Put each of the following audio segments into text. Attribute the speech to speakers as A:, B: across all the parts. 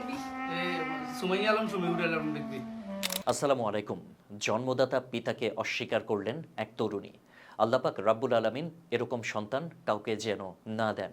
A: দেখবি।
B: সুমাইয়া আলম সমীউর আলম দেখবি।
C: আসসালামু আলাইকুম। জন্মদাতা পিতাকে অস্বীকার করলেন এক তরুণী। আল্লাপাক রাব্বুল আলামিন এরকম সন্তান কাউকে যেন না দেন।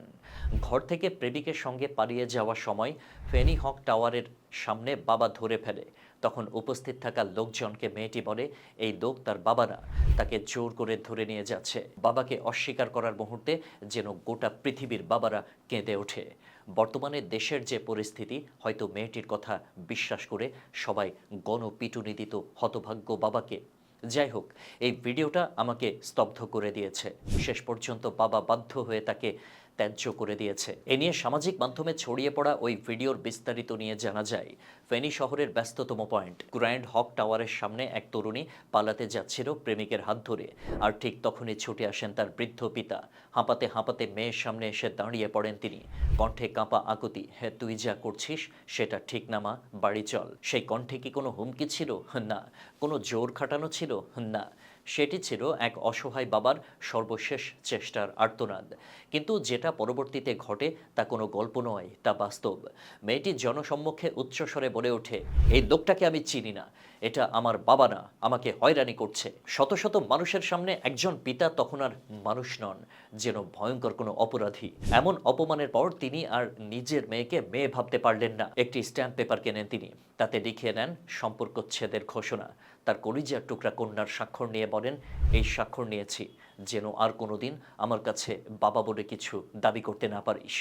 C: ঘর থেকে প্রেমিকের সঙ্গে পালিয়ে যাওয়ার সময় ফেনি হক টাওয়ারের সামনে বাবা ধরে ফেলে। তখন উপস্থিত থাকা লোকজনকে মেয়েটি বলে, এই লোক তার বাবারা। তাকে জোর করে ধরে নিয়ে যাচ্ছে। বাবাকে অস্বীকার করার মুহূর্তে যেন গোটা পৃথিবীর বাবারা কেঁদে ওঠে। বর্তমানে দেশের যে পরিস্থিতি, হয়তো মেয়েটির কথা বিশ্বাস করে সবাই গণপিটুনি দিত হতভাগ্য বাবাকে যাই হোক এই ভিডিওটা আমাকে স্তব্ধ করে দিয়েছে। শেষ পর্যন্ত বাবা বাধ্য হয়ে তাকে ত্যায্য করে দিয়েছে। এ নিয়ে সামাজিক মাধ্যমে ছড়িয়ে পড়া ওই ভিডিওর বিস্তারিত নিয়ে জানা যায়, ফেনী শহরের ব্যস্ততম পয়েন্ট, গ্র্যান্ড হক টাওয়ারের সামনে এক তরুণী পালাতে যাচ্ছিল প্রেমিকের হাত ধরে, আর ঠিক তখনই ছুটে আসেন তার বৃদ্ধ পিতা। হাঁপাতে হাঁপাতে মেয়ের সামনে এসে দাঁড়িয়ে পড়েন তিনি। কণ্ঠে কাঁপা আকুতি হ্যাঁ তুই যা করছিস, সেটা ঠিক না মা, বাড়ি চল। সেই কণ্ঠে কি কোনো হুমকি ছিল? না। কোনো জোর খাটানো ছিল? না। সেটি ছিল এক অসহায় বাবার সর্বশেষ চেষ্টার আর্তনাদ। কিন্তু যেটা পরবর্তীতে ঘটে তা কোনো গল্প নয়, তা বাস্তব। মেয়েটি জনসম্মুখে উচ্চস্বরে বলে ওঠে, এই লোকটাকে আমি চিনি না। এটা আমার বাবা না, আমাকে হয়রানি করছে। শত শত মানুষের সামনে একজন পিতা তখন আর মানুষ নন, যেন ভয়ঙ্কর কোনো অপরাধী। এমন অপমানের পর তিনি আর নিজের মেয়েকে মেয়ে ভাবতে পারলেন না। একটি স্ট্যাম্প পেপার কেনেন তিনি। তাতে লিখিয়ে নেন, সম্পর্কচ্ছেদের ঘোষণা। তার কলিজার টুকরা কন্যার স্বাক্ষর নিয়ে বলেন, এই স্বাক্ষর নিয়েছি, যেন আর কোনো দিন আমার কাছে বাবা বলে কিছু দাবি করতে না পারিস।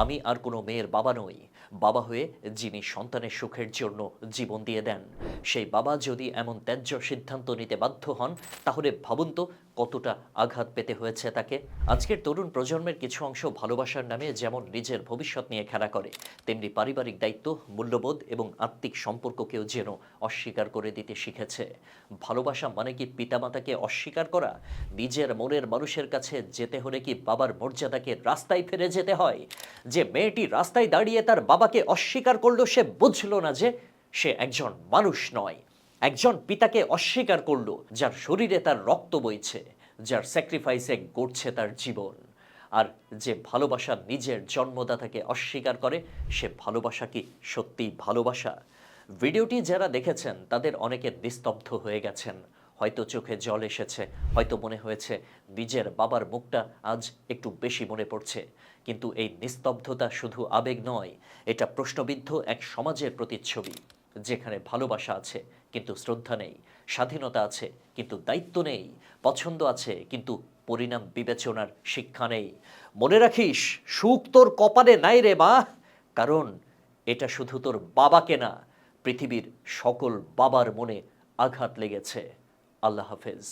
C: আমি আর কোনো মেয়ের বাবা নই বাবা হয়ে যিনি সন্তানের সুখের জন্য জীবন দিয়ে দেন। সেই বাবা যদি এমন ত্যায্য সিদ্ধান্ত নিতে বাধ্য হন, তাহলে ভাবুন তো কতটা আঘাত পেতে হয়েছে তাকে। আজকের তরুণ প্রজন্মের কিছু অংশ ভালোবাসার নামে যেমন নিজের ভবিষ্যৎ নিয়ে খেলা করে, তেমনি পারিবারিক দায়িত্ব, মূল্যবোধ এবং আত্মিক সম্পর্ককেও যেন অস্বীকার করে দিতে শিখেছে। ভালোবাসা মানে কি পিতামাতাকে অস্বীকার করা? নিজের মনের মানুষের কাছে যেতে হলে কি বাবার মর্যাদাকে রাস্তায় ফেলে যেতে হয়? যে মেয়েটি রাস্তায় দাঁড়িয়ে তার বাবাকে অস্বীকার করল সে বুঝলো না যে সে একজন মানুষ নয়। একজন পিতাকে অস্বীকার করল, যার শরীরে তার রক্ত বইছে, যার স্যাক্রিফাইসে গড়ছে তার জীবন। আর যে ভালোবাসা নিজের জন্মদাতাকে অস্বীকার করে, সে ভালোবাসা কি সত্যিই ভালোবাসা? ভিডিওটি যারা দেখেছেন, তাদের অনেকে নিস্তব্ধ হয়ে গেছেন। হয়তো চোখে জল এসেছে, হয়তো মনে হয়েছে নিজের বাবার মুখটা আজ একটু বেশি মনে পড়ছে। কিন্তু এই নিস্তব্ধতা শুধু আবেগ নয়, এটা প্রশ্নবিদ্ধ এক সমাজের প্রতিচ্ছবি, যেখানে ভালোবাসা আছে, কিন্তু শ্রদ্ধা নেই, স্বাধীনতা আছে, কিন্তু দায়িত্ব নেই, পছন্দ আছে, কিন্তু পরিণাম বিবেচনার শিক্ষা নেই। মনে রাখিস, সুখ তোর কপালে নাই রে মা, কারণ এটা শুধু তোর বাবাকে না, পৃথিবীর সকল বাবার মনে আঘাত লেগেছে। আল্লাহ হাফেজ